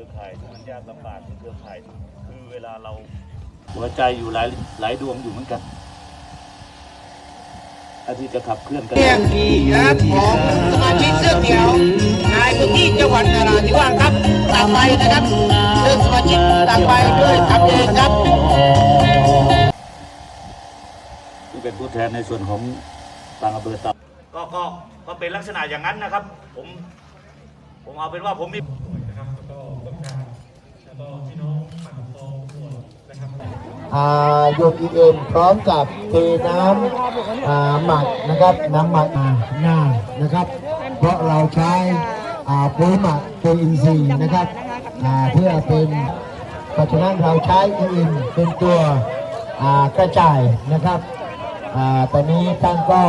รือข่ายที่มันยากลำบากที่เครือข่าย คือเวลาเราหัวใจอยู่หลายหลายดวงอยู่เหมือนกันอาที่จะขับเคลื่อนกันเรียงที่นะครับของสมาชิกเสื้อเขียวนายพื้นที่จังหวัดนราธิวาสครับต่างไปนะครับซึ่งสมาชิกต่างไปด้วยทำเองครับที่เป็นผู้แทนในส่วนของต่างอำเภอต่างก็ก็ก็เป็นลักษณะอย่างนั้นนะครับ ผม ผมเอาเป็นว่าผมมี โยมอีเอ็มพร้อมกับเทน้ำหมักนะครับน้ำหมักอ่าหน้านะครับ เพราะเราใช้ปุ๋ยหมักตัวอินทรีย์นะครับเพื่อเป็นเพราะฉะนั้นเราใช้อีเอ็มเป็นตัวกระจายนะครับตอนนี้ท่า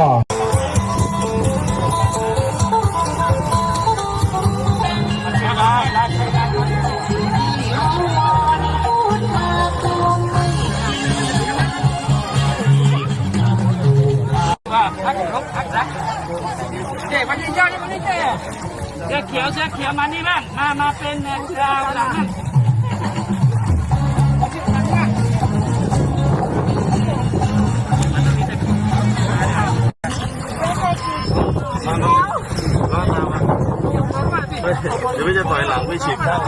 นก็เจ๊มาที่ยอดมาที่เจ๊เสื้อเขียวเสื้อเขียวมานี่บ้างมามาเป็นเอ่อดาวหลังนั่นเดี๋ยวไม่จะปล่อยหลังไม่ฉีดข้าว